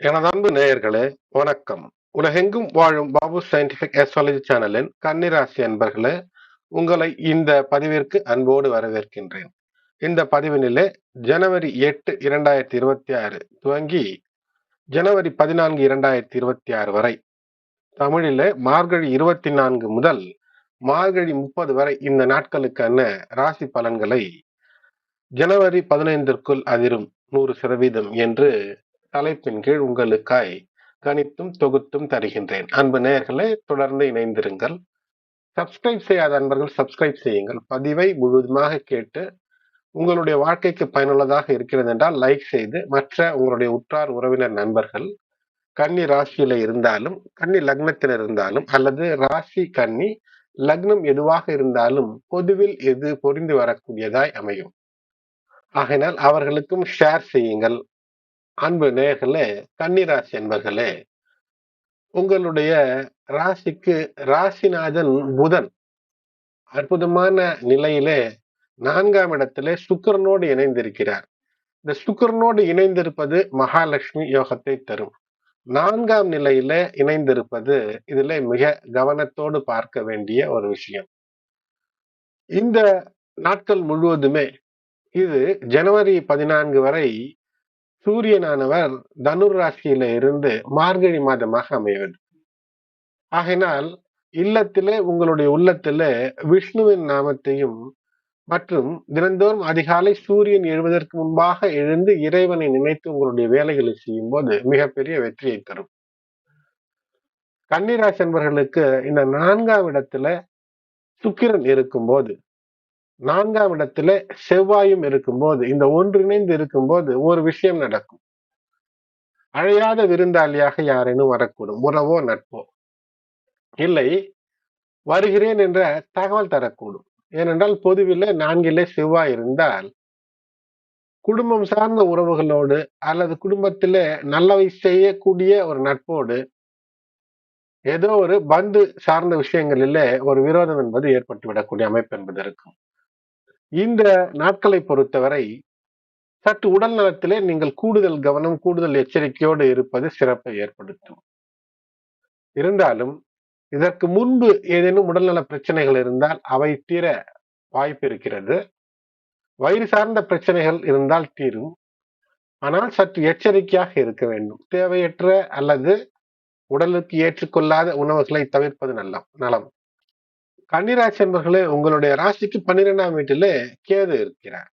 எனது அன்பு நேயர்களே வணக்கம். உலகெங்கும் வாழும் பாபு சயின்டிபிக் அஸ்ட்ராலஜி சேனலின் கன்னிராசி அன்பர்களே உங்களை இந்த பதிவிற்கு அன்போடு வரவேற்கின்றேன். இந்த பதிவினிலே ஜனவரி எட்டு இரண்டாயிரத்தி இருபத்தி ஆறு துவங்கி ஜனவரி பதினான்கு இரண்டாயிரத்தி இருபத்தி ஆறு வரை தமிழிலே மார்கழி இருபத்தி நான்கு முதல் மார்கழி முப்பது வரை இந்த நாட்களுக்கான ராசி பலன்களை ஜனவரி பதினைந்திற்குள் அதிரும் நூறு சதவீதம் என்று தலைப்பின் கீழ் உங்களுக்காய் கணித்தும் தொகுத்தும் தருகின்றேன். அன்பு நேயர்களே தொடர்ந்து இணைந்திருங்கள். சப்ஸ்கிரைப் செய்யாத அன்பர்கள் சப்ஸ்கிரைப் செய்யுங்கள். பதிவை முழுவதுமாக கேட்டு உங்களுடைய வாழ்க்கைக்கு பயனுள்ளதாக இருக்கிறது என்றால் லைக் செய்து மற்ற உங்களுடைய உற்றார் உறவினர் நண்பர்கள் கன்னி ராசியில இருந்தாலும் கன்னி லக்னத்தில் இருந்தாலும் அல்லது ராசி கன்னி லக்னம் எதுவாக இருந்தாலும் பொதுவில் எது பொறிந்து வரக்கூடியதாய் அமையும். ஆகையினால் அவர்களுக்கும் ஷேர் செய்யுங்கள். அன்பு நேர்களே கன்னிராசி என்பர்களே உங்களுடைய ராசிக்கு ராசிநாதன் புதன். அற்புதமான நிலையிலே நான்காம் இடத்திலே சுக்கரனோடு இணைந்திருக்கிறார். இந்த சுக்கரனோடு இணைந்திருப்பது மகாலட்சுமி யோகத்தை தரும். நான்காம் நிலையில இணைந்திருப்பது இதுல மிக கவனத்தோடு பார்க்க வேண்டிய ஒரு விஷயம். இந்த நாட்கள் முழுவதுமே இது ஜனவரி பதினான்கு வரை சூரியனானவர் தனுர் ராசியில இருந்து மார்கழி மாதமாக அமைவது ஆகையினால் இல்லத்திலே உங்களுடைய உள்ளத்திலே விஷ்ணுவின் நாமத்தையும் மற்றும் தினந்தோறும் அதிகாலை சூரியன் எழுவதற்கு முன்பாக எழுந்து இறைவனை நினைத்து உங்களுடைய வேலைகளை செய்யும் போது மிகப்பெரிய வெற்றியை தரும். கன்னிராசி என்பவர்களுக்கு இந்த நான்காம் இடத்துல சுக்கிரன் இருக்கும்போது நான்காம் இடத்துல செவ்வாயும் இருக்கும்போது இந்த ஒன்றிணைந்து இருக்கும்போது ஒரு விஷயம் நடக்கும். அழையாத விருந்தாளியாக யாரேனும் வரக்கூடும். உறவோ நட்போ. இல்லை வருகிறேன் என்ற தகவல் தரக்கூடும். ஏனென்றால் பொதுவில் நான்கிலே செவ்வாய் இருந்தால் குடும்பம் சார்ந்த உறவுகளோடு அல்லது குடும்பத்திலே நல்லவை செய்யக்கூடிய ஒரு நட்போடு ஏதோ ஒரு பந்து சார்ந்த விஷயங்களிலே ஒரு விரோதம் என்பது ஏற்பட்டு விடக்கூடிய அமைப்பு என்பது இருக்கும். இந்த நாட்களை பொறுத்தவரை சற்று உடல் நலத்திலே நீங்கள் கூடுதல் கவனம் கூடுதல் எச்சரிக்கையோடு இருப்பது சிறப்பை ஏற்படுத்தும். இருந்தாலும் இதற்கு முன்பு ஏதேனும் உடல்நல பிரச்சனைகள் இருந்தால் அவை தீர வாய்ப்பு இருக்கிறது. வயிறு சார்ந்த பிரச்சனைகள் இருந்தால் தீரும். ஆனால் சற்று எச்சரிக்கையாக இருக்க வேண்டும். தேவையற்ற அல்லது உடலுக்கு ஏற்றுக்கொள்ளாத உணவுகளை தவிர்ப்பது நல்லம் நலம். கன்னிராசி என்பர்களே உங்களுடைய ராசிக்கு பன்னிரெண்டாம் வீட்டிலே கேது இருக்கிறார்.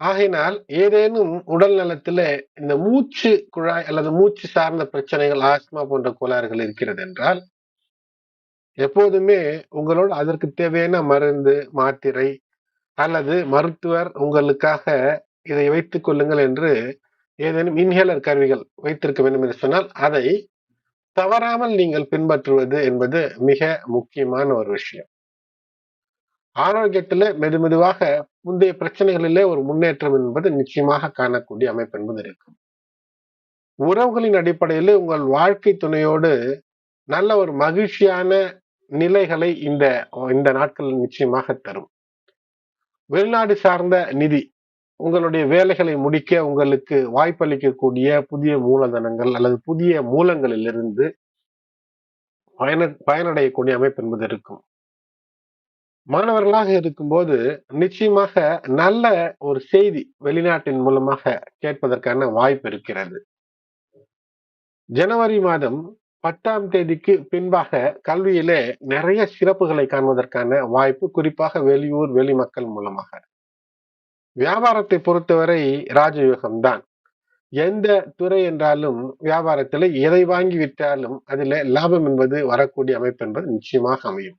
ஆகையினால் ஏதேனும் உடல் நலத்திலே இந்த மூச்சு குழாய் அல்லது மூச்சு சார்ந்த பிரச்சனைகள் ஆஸ்மா போன்ற கோளாறுகள் இருக்கிறது என்றால் எப்போதுமே உங்களோட அதற்கு தேவையான மருந்து மாத்திரை அல்லது மருத்துவர் உங்களுக்காக இதை வைத்துக் கொள்ளுங்கள் என்று ஏதேனும் இன்ஹேலர் கருவிகள் வைத்திருக்க வேண்டும் என்று சொன்னால் அதை தவறாமல் நீங்கள் பின்பற்றுவது என்பது மிக முக்கியமான ஒரு விஷயம். ஆரோக்கியத்துல மெது மெதுவாக முந்தைய பிரச்சனைகளிலே ஒரு முன்னேற்றம் என்பது நிச்சயமாக காணக்கூடிய அமைப்பு என்பது இருக்கும் உறவுகளின் அடிப்படையில் உங்கள் வாழ்க்கை துணையோடு நல்ல ஒரு மகிழ்ச்சியான நிலைகளை இந்த இந்த நாட்கள் நிச்சயமாக தரும். வெளிநாடு சார்ந்த நிதி உங்களுடைய வேலைகளை முடிக்க உங்களுக்கு வாய்ப்பளிக்கக்கூடிய புதிய மூலதனங்கள் அல்லது புதிய மூலங்களிலிருந்து பயன பயனடையக்கூடிய அமைப்பு என்பது இருக்கும். மாணவர்களாக இருக்கும்போது நிச்சயமாக நல்ல ஒரு செய்தி வெளிநாட்டின் மூலமாக கேட்பதற்கான வாய்ப்பு இருக்கிறது. ஜனவரி மாதம் பத்தாம் தேதிக்கு பின்பாக கல்வியிலே நிறைய சிறப்புகளை காண்பதற்கான வாய்ப்பு குறிப்பாக வெளியூர் வெளி மக்கள் மூலமாக. வியாபாரத்தை பொறுத்தவரை ராஜயோகம் தான் எந்த துறை என்றாலும் வியாபாரத்தில் எதை வாங்கி விட்டாலும் அதில் லாபம் என்பது வரக்கூடிய அமைப்பு என்பது நிச்சயமாக அமையும்.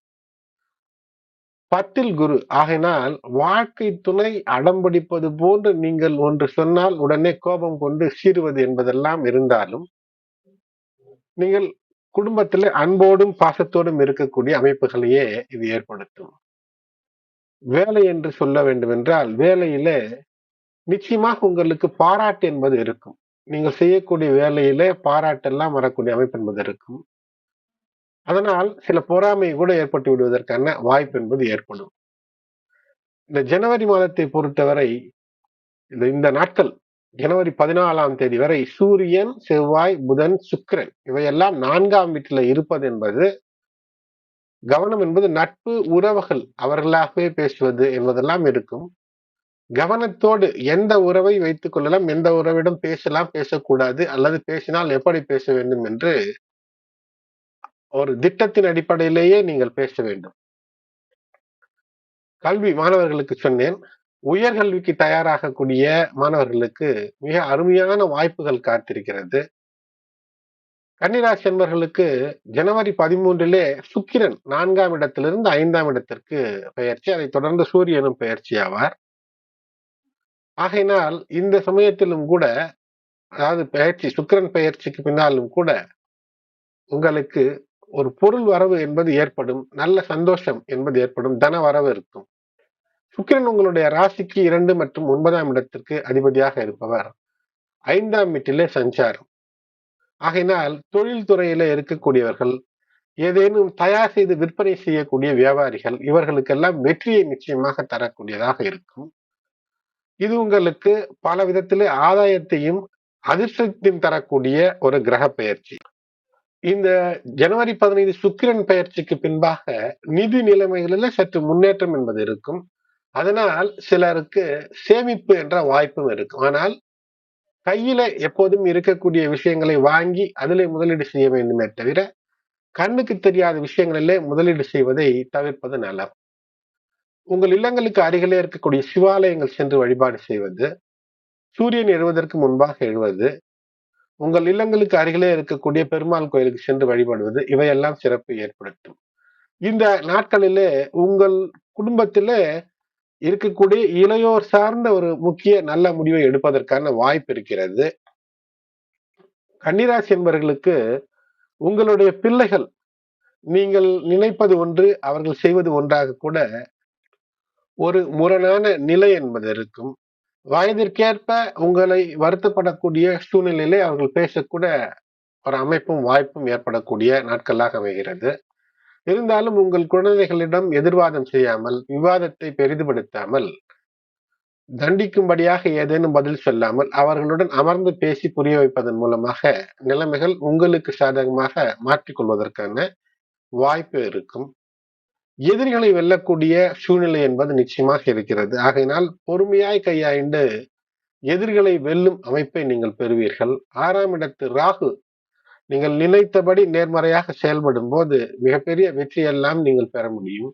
பத்தில் குரு. ஆகினால் வாழ்க்கை துணை அடம்பிடிப்பது போன்று நீங்கள் ஒன்று சொன்னால் உடனே கோபம் கொண்டு சீறுவது என்பதெல்லாம் இருந்தாலும் நீங்கள் குடும்பத்தில் அன்போடும் பாசத்தோடும் இருக்கக்கூடிய அமைப்புகளையே இது ஏற்படுத்தும். வேலை என்று சொல்ல வேண்டும் என்றால் வேலையில நிச்சயமாக உங்களுக்கு பாராட்டு என்பது இருக்கும். நீங்கள் செய்யக்கூடிய வேலையிலே பாராட்டெல்லாம் வரக்கூடிய அமைப்பு என்பது இருக்கும். அதனால் சில பொறாமை கூட ஏற்பட்டு விடுவதற்கான வாய்ப்பு என்பது ஏற்படும். இந்த ஜனவரி மாதத்தை பொறுத்தவரை இந்த இந்த நாட்கள் ஜனவரி பதினாலாம் தேதி வரை சூரியன் செவ்வாய் புதன் சுக்கிரன் இவையெல்லாம் நான்காம் வீட்டில் இருப்பது என்பது கவனம் என்பது நட்பு உறவுகள் அவர்களாகவே பேசுவது என்பதெல்லாம் இருக்கும். கவனத்தோடு எந்த உறவை வைத்துக் கொள்ளலாம் எந்த உறவிடம் பேசலாம் பேசக்கூடாது அல்லது பேசினால் எப்படி பேச வேண்டும் என்று ஒரு திட்டத்தின் அடிப்படையிலேயே நீங்கள் பேச வேண்டும். கல்வி மாணவர்களுக்கு சொன்னேன். உயர்கல்விக்கு தயாராகக்கூடிய மாணவர்களுக்கு மிக அருமையான வாய்ப்புகள் காத்திருக்கிறது. கன்னிராசி என்பர்களுக்கு ஜனவரி பதிமூன்றிலே சுக்கிரன் நான்காம் இடத்திலிருந்து ஐந்தாம் இடத்திற்கு பெயர்ச்சி அதைத் தொடர்ந்து சூரியனும் பெயர்ச்சி ஆவார். ஆகையினால் இந்த சமயத்திலும் கூட அதாவது பெயர்ச்சி சுக்கிரன் பெயர்ச்சிக்கு பின்னாலும் கூட உங்களுக்கு ஒரு பொருள் வரவு என்பது ஏற்படும் நல்ல சந்தோஷம் என்பது ஏற்படும் தன வரவு இருக்கும். சுக்கிரன் உங்களுடைய ராசிக்கு இரண்டு மற்றும் ஒன்பதாம் இடத்திற்கு அதிபதியாக இருப்பவர். ஐந்தாம் வீட்டிலே சஞ்சாரம். ஆகையினால் தொழில் துறையில இருக்கக்கூடியவர்கள் ஏதேனும் தயார் செய்து விற்பனை செய்யக்கூடிய வியாபாரிகள் இவர்களுக்கெல்லாம் வெற்றியை நிச்சயமாக தரக்கூடியதாக இருக்கும். இது உங்களுக்கு பல விதத்திலே ஆதாயத்தையும் அதிர்ஷ்டத்தையும் தரக்கூடிய ஒரு கிரக பெயர்ச்சி இந்த ஜனவரி பதினைந்து சுக்கிரன் பெயர்ச்சிக்கு பின்பாக நிதி நிலைமைகளில் சற்று முன்னேற்றம் என்பது இருக்கும். அதனால் சிலருக்கு சேமிப்பு என்ற வாய்ப்பும் இருக்கும். ஆனால் கையில எப்போதும் இருக்கக்கூடிய விஷயங்களை வாங்கி அதிலே முதலீடு செய்ய வேண்டுமே தவிர கண்ணுக்கு தெரியாத விஷயங்களிலே முதலீடு செய்வதை தவிர்ப்பது நலம் உங்கள் இல்லங்களுக்கு அருகிலே இருக்கக்கூடிய சிவாலயங்கள் சென்று வழிபாடு செய்வது சூரியன் எழுவதற்கு முன்பாக எழுவது உங்கள் இல்லங்களுக்கு அருகிலே இருக்கக்கூடிய பெருமாள் கோயிலுக்கு சென்று வழிபடுவது இவையெல்லாம் சிறப்பு ஏற்படுத்தும். இந்த நாட்களிலே உங்கள் குடும்பத்திலே இருக்கக்கூடிய இளையோர் சார்ந்த ஒரு முக்கிய நல்ல முடிவை எடுப்பதற்கான வாய்ப்பு இருக்கிறது. கன்னிராசி என்பவர்களுக்கு உங்களுடைய பிள்ளைகள் நீங்கள் நினைப்பது ஒன்று அவர்கள் செய்வது ஒன்றாக கூட ஒரு முரணான நிலை என்பது இருக்கும். வயதிற்கேற்ப உங்களை வருத்தப்படக்கூடிய சூழ்நிலையிலே அவர்கள் பேசக்கூட ஒரு அமைப்பும் வாய்ப்பும் ஏற்படக்கூடிய நாட்களாக அமைகிறது. இருந்தாலும் உங்கள் குழந்தைகளிடம் எதிர்வாதம் செய்யாமல் விவாதத்தை பெரிதுபடுத்தாமல் தண்டிக்கும்படியாக ஏதேனும் பதில் சொல்லாமல் அவர்களுடன் அமர்ந்து பேசி புரிய வைப்பதன் மூலமாக நிலைமைகள் உங்களுக்கு சாதகமாக மாற்றிக்கொள்வதற்கான வாய்ப்பு இருக்கும். எதிரிகளை வெல்லக்கூடிய சூழ்நிலை என்பது நிச்சயமாக இருக்கிறது. ஆகையினால் பொறுமையாய் கையாண்டு எதிரிகளை வெல்லும் அமைப்பை நீங்கள் பெறுவீர்கள். ஆறாம் இடத்து ராகு நீங்கள் நினைத்தபடி நேர்மறையாக செயல்படும் போது மிகப்பெரிய வெற்றியெல்லாம் நீங்கள் பெற முடியும்.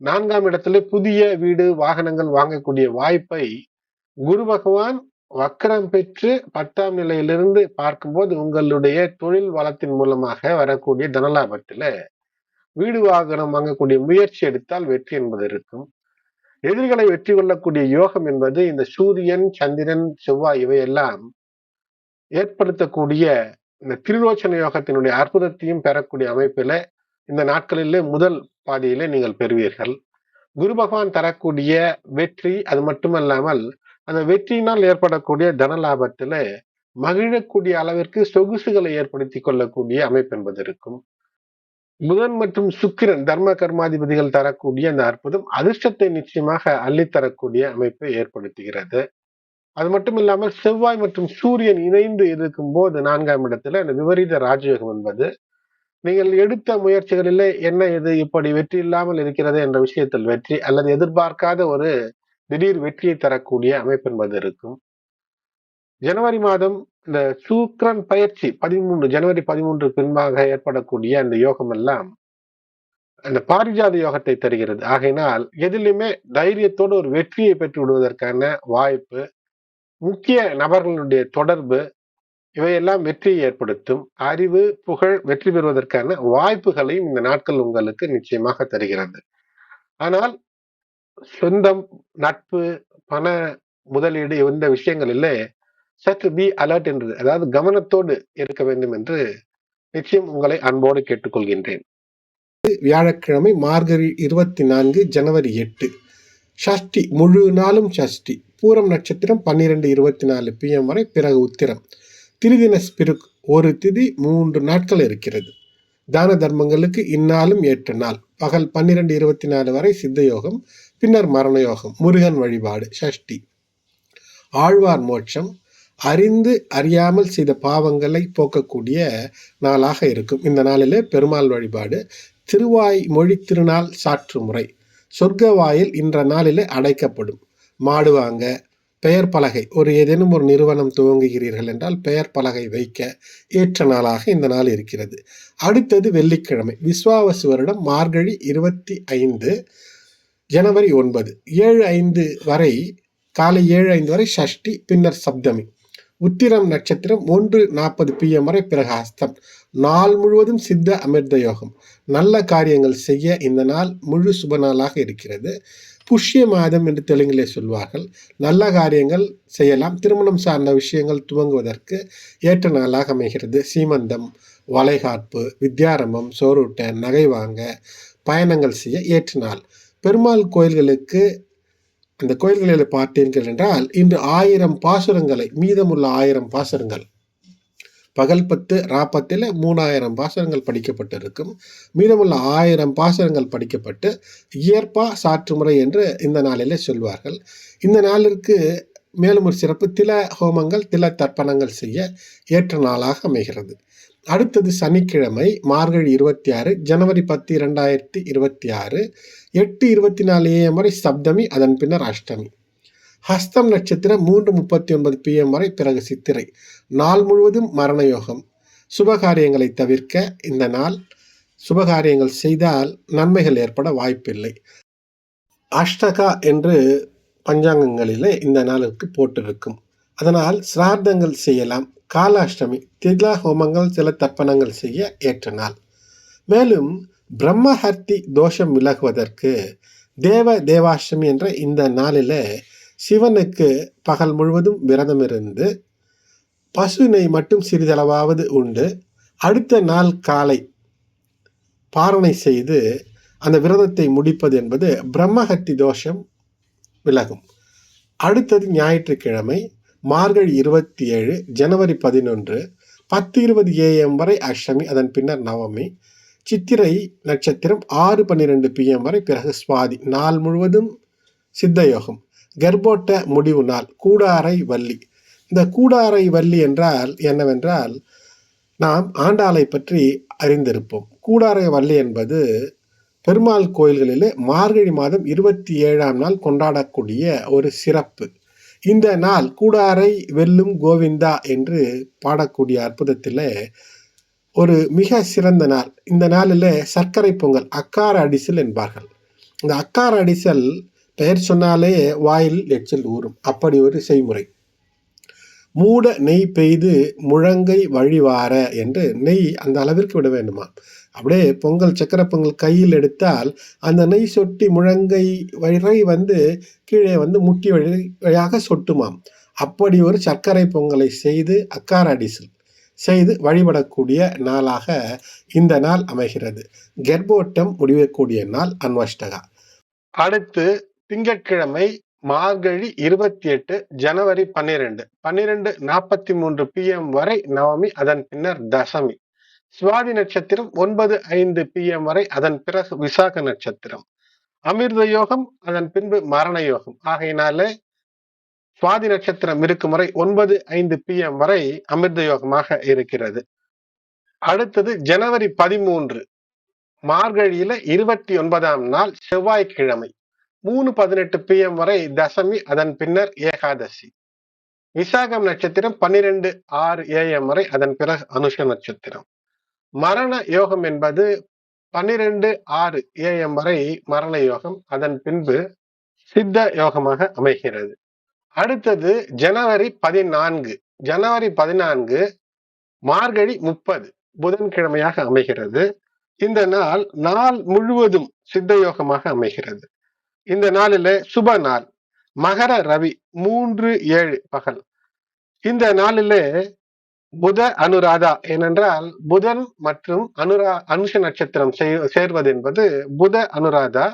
நான்காம் இடத்துல புதிய வீடு வாகனங்கள் வாங்கக்கூடிய வாய்ப்பை குரு பகவான் வக்கரம் பெற்று பத்தாம் நிலையிலிருந்து பார்க்கும்போது உங்களுடைய தொழில் வளத்தின் மூலமாக வரக்கூடிய தனலாபத்துல வீடு வாகனம் வாங்கக்கூடிய முயற்சி எடுத்தால் வெற்றி என்பது இருக்கும். எதிரிகளை வெற்றி கொள்ளக்கூடிய யோகம் என்பது இந்த சூரியன் சந்திரன் செவ்வாய் இவையெல்லாம் ஏற்படுத்தக்கூடிய இந்த திருரோச்சன யோகத்தினுடைய அற்புதத்தையும் பெறக்கூடிய அமைப்பில இந்த நாட்களிலே முதல் பாதியிலே நீங்கள் பெறுவீர்கள். குரு பகவான் தரக்கூடிய வெற்றி அது மட்டுமல்லாமல் அந்த வெற்றியினால் ஏற்படக்கூடிய தன லாபத்துல மகிழக்கூடிய அளவிற்கு சொகுசுகளை ஏற்படுத்தி கொள்ளக்கூடிய அமைப்பு என்பது இருக்கும். புதன் மற்றும் சுக்கிரன் தர்ம கர்மாதிபதிகள் தரக்கூடிய அந்த அற்புதம் அதிர்ஷ்டத்தை நிச்சயமாக அள்ளித்தரக்கூடிய அமைப்பை ஏற்படுத்துகிறது. அது மட்டும் இல்லாமல் செவ்வாய் மற்றும் சூரியன் இணைந்து இருக்கும் போது நான்காம் இடத்துல அந்த விபரீத ராஜயோகம் என்பது. நீங்கள் எடுத்த முயற்சிகளிலே என்ன இது இப்படி வெற்றி இல்லாமல் இருக்கிறது என்ற விஷயத்தில் வெற்றி அல்லது எதிர்பார்க்காத ஒரு திடீர் வெற்றியை தரக்கூடிய அமைப்பு என்பது இருக்கும். ஜனவரி மாதம் இந்த சூக்ரன் பயிற்சி பதிமூன்று ஜனவரி பதிமூன்று பின்பாக ஏற்படக்கூடிய அந்த யோகம் எல்லாம் அந்த பாரிஜாத யோகத்தை தருகிறது. ஆகையினால் எதிலுமே தைரியத்தோடு ஒரு வெற்றியை பெற்று விடுவதற்கான வாய்ப்பு முக்கிய நபர்களுடைய தொடர்பு இவையெல்லாம் வெற்றியை ஏற்படுத்தும். அறிவு புகழ் வெற்றி பெறுவதற்கான வாய்ப்புகளையும் இந்த நாட்கள் உங்களுக்கு நிச்சயமாக தருகிறது. ஆனால் சொந்தம் நட்பு பண முதலீடு இந்த விஷயங்களிலே சற்று பி அலர்ட் என்று அதாவது கவனத்தோடு இருக்க வேண்டும் என்று நிச்சயம் உங்களை அன்போடு கேட்டுக்கொள்கின்றேன். வியாழக்கிழமை மார்கழி இருபத்தி நான்கு ஜனவரி எட்டு. ஷஷ்டி முழு நாளும் ஷஷ்டி. பூரம் நட்சத்திரம் பன்னிரெண்டு இருபத்தி நாலு பிஎம் வரை பிறகு உத்திரம். திருதின ஸ்பிருக் ஒரு திதி மூன்று நாட்கள் இருக்கிறது. தான தர்மங்களுக்கு இந்நாளும் எட்டு நாள். பகல் பன்னிரெண்டு இருபத்தி நாலு வரை சித்த யோகம் பின்னர் மரண யோகம் முருகன் வழிபாடு ஷஷ்டி. ஆழ்வார் மோட்சம் அறிந்து அறியாமல் செய்த பாவங்களை போக்கக்கூடிய நாளாக இருக்கும். இந்த நாளிலே பெருமாள் வழிபாடு திருவாய் மொழி திருநாள் சாற்று முறை சொர்க்க வாயில் இன்ற நாளிலே அடைக்கப்படும். மாடு வாங்க பெயர் பலகை ஒரு ஏதேனும் ஒரு நிறுவனம் துவங்குகிறீர்கள் என்றால் பெயர் பலகை வைக்க ஏற்ற நாளாக இந்த நாள் இருக்கிறது. அடுத்தது வெள்ளிக்கிழமை விஸ்வாவசு வருடம் மார்கழி இருபத்தி ஐந்து ஜனவரி ஒன்பது ஏழு ஐந்து வரை காலை ஏழு ஐந்து வரை ஷஷ்டி பின்னர் சப்தமி. உத்திரம் நட்சத்திரம் ஒன்று நாற்பது பிஎம் வரை பிரகாஸ்தம் நாள் முழுவதும் சித்த அமிர்த யோகம். நல்ல காரியங்கள் செய்ய இந்த நாள் முழு சுப நாளாக இருக்கிறது. புஷ்ய மாதம் என்று தெலுங்கிலே சொல்வார்கள். நல்ல காரியங்கள் செய்யலாம். திருமணம் சார்ந்த விஷயங்கள் துவங்குவதற்கு ஏற்ற நாளாக அமைகிறது. சீமந்தம் வளைகாப்பு வித்யாரம்பம் சோறுட்ட நகை வாங்க பயணங்கள் செய்ய ஏற்ற நாள். பெருமாள் கோயில்களுக்கு அந்த கோயில்களில் பார்த்தீர்கள் என்றால் இன்று ஆயிரம் பாசுரங்களை மீதமுள்ள ஆயிரம் பாசுரங்கள். பகல் பத்து ராப்பத்தில் மூணாயிரம் பாசுரங்கள் படிக்கப்பட்டிருக்கும். மீதமுள்ள ஆயிரம் பாசுரங்கள் படிக்கப்பட்டு இயற்பா சாற்றுமுறை என்று இந்த நாளிலே சொல்வார்கள். இந்த நாளிற்கு மேலும் ஒரு சிறப்பு தில ஹோமங்கள் தில தர்ப்பணங்கள் செய்ய ஏற்ற நாளாக அமைகிறது. அடுத்தது சனிக்கிழமை மார்கழி இருபத்தி ஆறு ஜனவரி பத்து இரண்டாயிரத்தி இருபத்தி ஆறு எட்டு இருபத்தி நாலு ஏஎம் வரை சப்தமி அதன் பின்னர் அஷ்டமி. ஹஸ்தம் நட்சத்திரம் மூன்று முப்பத்தி ஒன்பது பிஎம் வரை பிறகு சித்திரை. நாள் முழுவதும் மரண யோகம் சுபகாரியங்களை தவிர்க்க இந்த நாள் சுபகாரியங்கள் செய்தால் நன்மைகள் ஏற்பட வாய்ப்பில்லை. அஷ்டகா என்று பஞ்சாங்கங்களிலே இந்த நாளுக்கு போட்டிருக்கும். அதனால் சிரார்த்தங்கள் செய்யலாம். காலாஷ்டமி திலா ஹோமங்கள் சில தர்ப்பணங்கள் செய்ய ஏற்ற நாள் மேலும் பிரம்மஹர்த்தி தோஷம் விலகுவதற்கு தேவ தேவாஷ்டமி என்ற இந்த நாளில் சிவனுக்கு பகல் முழுவதும் விரதம் இருந்து பசுனை மட்டும் சிறிதளவாவது உண்டு. அடுத்த நாள் காலை பாரணை செய்து அந்த விரதத்தை முடிப்பது என்பது பிரம்மஹத்தி தோஷம் விலகும். அடுத்தது ஞாயிற்றுக்கிழமை மார்கழி இருபத்தி ஏழு ஜனவரி பதினொன்று பத்து இருபது ஏஎம் வரை அஷ்டமி அதன் பின்னர் நவமி சித்திரை நட்சத்திரம் ஆறு பன்னிரெண்டு பிஎம் வரை பிறகு சுவாதி நாள் முழுவதும் சித்தயோகம். கர்ப்போட்ட முடிவு நாள் கூடாரை வள்ளி. இந்த கூடாரை வள்ளி என்றால் என்னவென்றால் நாம் ஆண்டாளை பற்றி அறிந்திருப்போம். கூடாரை வள்ளி என்பது பெருமாள் கோயில்களிலே மார்கழி மாதம் இருபத்தி ஏழாம் நாள் கொண்டாடக்கூடிய ஒரு சிறப்பு. இந்த நாள் கூடாரை வெல்லும் கோவிந்தா என்று பாடக்கூடிய அற்புதத்தில் ஒரு மிக சிறந்த நாள். இந்த நாளில் சர்க்கரை பொங்கல் அக்கார அடிசல் என்பார்கள். இந்த அக்கார அடிசல் பெயர் சொன்னாலே வாயில் எச்சல் ஊறும். அப்படி ஒரு செய்முறை. மூட நெய் பெய்து முழங்கை வழிவார என்று நெய் அந்த அளவிற்கு விட வேண்டுமா அப்படியே பொங்கல் சக்கரை பொங்கல் கையில் எடுத்தால் அந்த நெய் சொட்டி முழங்கை வரை வந்து கீழே வந்து முட்டி வழி வழியாக சொட்டுமாம். அப்படி ஒரு சர்க்கரை பொங்கலை செய்து அக்கார அடிசல் செய்து வழிபடக்கூடிய நாளாக இந்த நாள் அமைகிறது. கெர்போட்டம் முடிவக்கூடிய நாள் அன்வஷ்டகா. அடுத்து திங்கட்கிழமை மார்கழி இருபத்தி எட்டு ஜனவரி பன்னிரெண்டு. பன்னிரெண்டு நாற்பத்தி மூன்று பிஎம் வரை நவமி அதன் பின்னர் தசமி. சுவாதி நட்சத்திரம் ஒன்பது ஐந்து பிஎம் வரை அதன் பிறகு விசாக நட்சத்திரம். அமிர்த யோகம் அதன் பின்பு மரண யோகம். ஆகையினாலே சுவாதி நட்சத்திரம் இருக்கும் வரை ஒன்பது ஐந்து பிஎம் வரை அமிர்த யோகமாக இருக்கிறது. அடுத்தது ஜனவரி பதிமூன்று மார்கழியில இருபத்தி ஒன்பதாம் நாள் செவ்வாய்க்கிழமை. மூணு பதினெட்டு பிஎம் வரை தசமி அதன் பின்னர் ஏகாதசி. விசாகம் நட்சத்திரம் பன்னிரெண்டு ஆறு ஏஎம் வரை அதன் பிறகு அனுஷ நட்சத்திரம். மரண யோகம் என்பது பன்னிரெண்டு ஆறு ஏஎம் வரை மரண யோகம். அதன் பின்பு சித்த யோகமாக அமைகிறது. அடுத்தது ஜனவரி பதினான்கு. ஜனவரி பதினான்கு மார்கழி முப்பது புதன்கிழமையாக அமைகிறது. இந்த நாள் நாள் முழுவதும் சித்த யோகமாக அமைகிறது. இந்த நாளில சுப நாள். மகர ரவி மூன்று ஏழு பகல். இந்த நாளிலே புத அனுராதா ஏனென்றால் புதன் மற்றும் அனுரா அனுஷ நட்சத்திரம் சேர்வது என்பது புத அனுராதா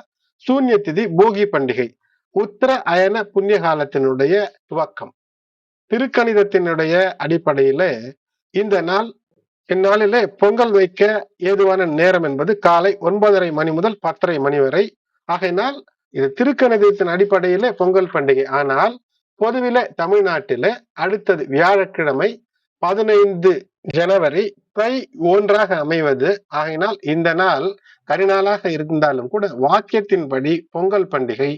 சூன்ய திதி போகி பண்டிகை உத்தர அயன புண்ணிய காலத்தினுடைய துவக்கம். திருக்கணிதத்தினுடைய அடிப்படையில இந்த நாள் இந்நாளிலே பொங்கல் வைக்க ஏதுவான நேரம் என்பது காலை ஒன்பதரை மணி முதல் பத்தரை மணி வரை. ஆகையினால் இது திருக்கணிதத்தின் அடிப்படையிலே பொங்கல் பண்டிகை. ஆனால் பொதுவில தமிழ்நாட்டில அடுத்தது வியாழக்கிழமை பதினைந்து ஜனவரி தை ஒன்றாக அமைவது. ஆகினால் இந்த நாள் கரிநாளாக இருந்தாலும் கூட வாக்கியத்தின்படி பொங்கல் பண்டிகை.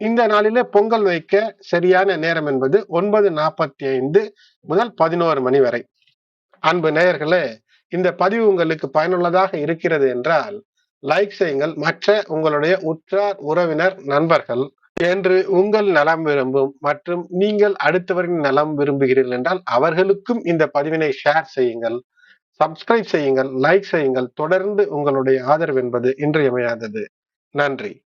இந்த நாளிலே பொங்கல் வைக்க சரியான நேரம் என்பது ஒன்பது நாற்பத்தி ஐந்து முதல் பதினோரு மணி வரை. அன்பு நேயர்களே இந்த பதிவு உங்களுக்கு பயனுள்ளதாக இருக்கிறது என்றால் லைக் செய்யுங்கள். மற்ற உங்களுடைய உற்றார் உறவினர் நண்பர்கள் என்று உங்கள் நலம் விரும்பும் மற்றும் நீங்கள் அடுத்தவரின் நலம் விரும்புகிறீர்கள் என்றால் அவர்களுக்கும் இந்த பதிவினை ஷேர் செய்யுங்கள் சப்ஸ்கிரைப் செய்யுங்கள் லைக் செய்யுங்கள். தொடர்ந்து உங்களுடைய ஆதரவு என்பது இன்றியமையாதது. நன்றி.